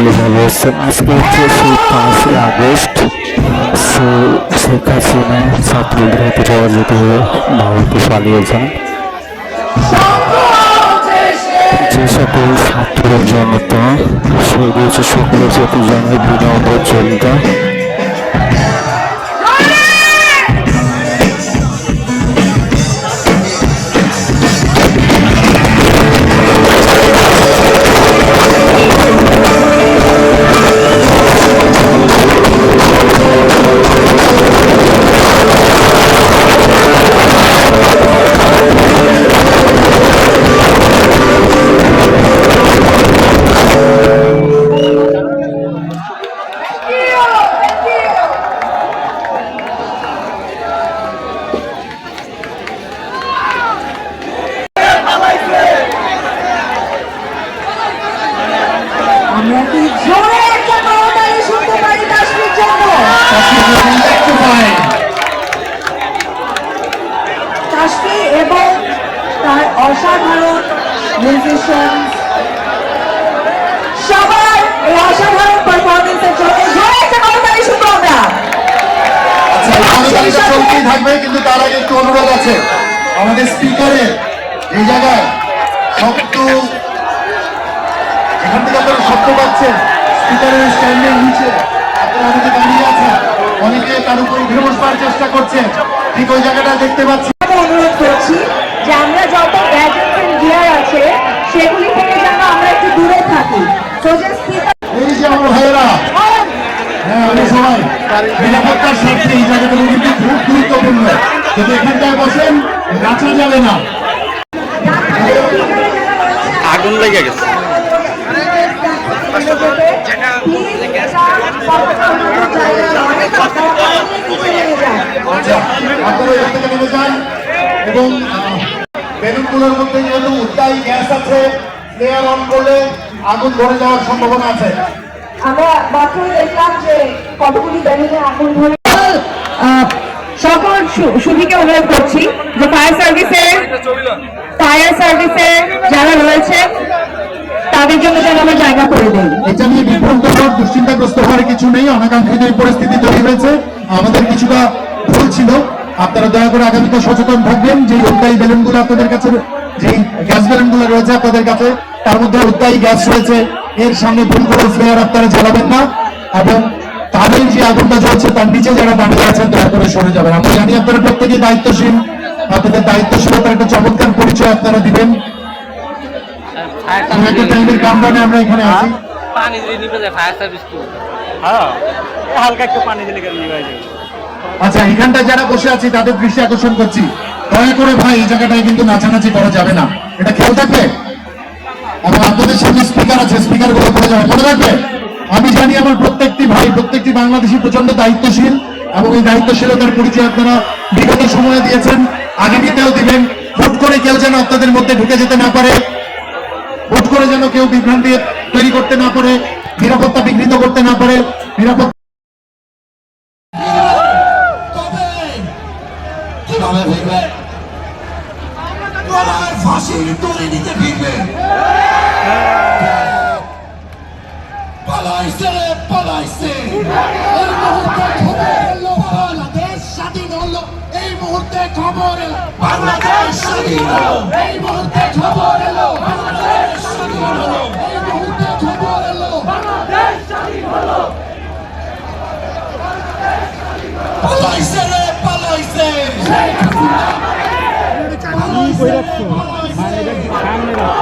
সকলে ভালো আজকে হচ্ছে সেই পাঁচই আগস্ট সো শেখ হাসিনা ছাত্রদের হাতে পরাজিত হয়ে ভারতে পালিয়েছেন যে সকল ছাত্র জনতা সেগুলো হচ্ছে সকল জাতির জন্য বিনম্র জনতা কাশ্মীর এবং তার অসাধারণ মিউজিশিয়ান সবার এই অসাধারণ পারফরমেন্সের আচ্ছা চলতেই থাকবে, কিন্তু তার আগে একটু অনুরোধ আছে। আমাদের স্পিকারে এই জায়গায় শব্দ এখান থেকে আপনারা শব্দ পাচ্ছেন। স্পিকারের স্ট্যান্ডের নিচে। আপনারা অনেকে দাঁড়িয়ে আছেন। অনেকে তার উপরে বসবার চেষ্টা করছেন। ঠিক ওই জায়গাটা দেখতে পাচ্ছি। অনুরোধ করছি যে আমরা যত গ্যাজেটস এন্ড গিয়ার আছে সেগুলি থেকে যেন আমরা একটু দূরে থাকি। যে এই যে আমার ভাইয়েরা। হ্যাঁ আমি সবাই। নিরাপত্তার স্বার্থে এই জায়গাগুলো কিন্তু খুব গুরুত্বপূর্ণ। যদি এখানটায় বসেন নাচা যাবে না। আগুন লেগে গেছে। থেকে নেমে যান এবং বেলুনগুলোর মধ্যে যেহেতু উত্তাই গ্যাস আছে ফ্লেয়ার অন করলে আগুন ধরে যাওয়ার সম্ভাবনা আছে। আমরা মাত্রই দেখলাম যে কতগুলি বেলুনে আগুন ধরে সকল সুধীকে অনুরোধ করছি যে ফায়ার সার্ভিসের ফায়ার সার্ভিসের যারা রয়েছে তাদের জন্য যেন আমরা জায়গা করে দিই। এটা নিয়ে বিভ্রান্ত হওয়ার দুশ্চিন্তাগ্রস্ত হওয়ার কিছু নেই। অনাকাঙ্ক্ষিত এই পরিস্থিতি তৈরি হয়েছে। আমাদের কিছুটা ভুল ছিল। আপনারা দয়া করে আগামীতে সচেতন থাকবেন। যে উদ্দায়ী বেলুনগুলো আপনাদের কাছে যে গ্যাস বেলুনগুলো রয়েছে আপনাদের কাছে তার মধ্যে উদ্দায়ী গ্যাস রয়েছে। এর সামনে ভুল করে ফ্লেয়ার আপনারা জ্বালাবেন না। এবং তাদের যে আগুনটা জ্বলছে তার নিচে যারা দাঁড়িয়ে আছেন দয়া করে সরে যাবেন। আমরা জানি আপনারা প্রত্যেকেই দায়িত্বশীল। আপনাদের দায়িত্বশীলতার একটা চমৎকার পরিচয় আপনারা দিবেন। একটা টাইমের কামরানে আমরা এখানে আছি। পানি যদি নিবে যায় ফায়ার সার্ভিস তো হ্যাঁ হালকা একটু পানি দিলে কেন নিয়ে যাবে আচ্ছা এখানটা যারা বসে আছি, তাদের দৃষ্টি আকর্ষণ করছি। দয়া করে ভাই, এই জায়গাটায় কিন্তু নাচানাচি করা যাবে না। এটা খেয়াল থাকবে? এবং আপনাদের সামনে স্পিকার আছে স্পিকারগুলো করে যাবে, মনে রাখবে? আমি জানি আমার প্রত্যেকটি ভাই, প্রত্যেকটি বাংলাদেশি প্রচণ্ড দায়িত্বশীল, এবং এই দায়িত্বশীলতার পরিচয় আপনারা বিগত সময়ে দিয়েছেন। আগামীতেও দিবেন। হুট করে কেউ যেন আপনাদের মধ্যে ঢুকে যেতে না পারে। হুট করে যেন কেউ বিভ্রান্তি তৈরি করতে না পারে, নিরাপত্তা বিঘ্নিত করতে না পারে, নিরাপত্তা ফাঁসির দড়ি নিতে ফিরবেন এই মুহূর্তে খবর এলো, বাংলাদেশ এই মুহূর্তে এই মুহূর্তে খবর এলো, বাংলাদেশ পালাইছে রে শেখ হাসিনা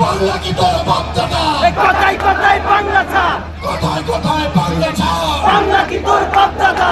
বাংলা কি তোর বাচ্চাটা কথায় কথায় বাংলা ছা কথায় কথায় বাংলা ছা বাংলা কি তোর বাচ্চাটা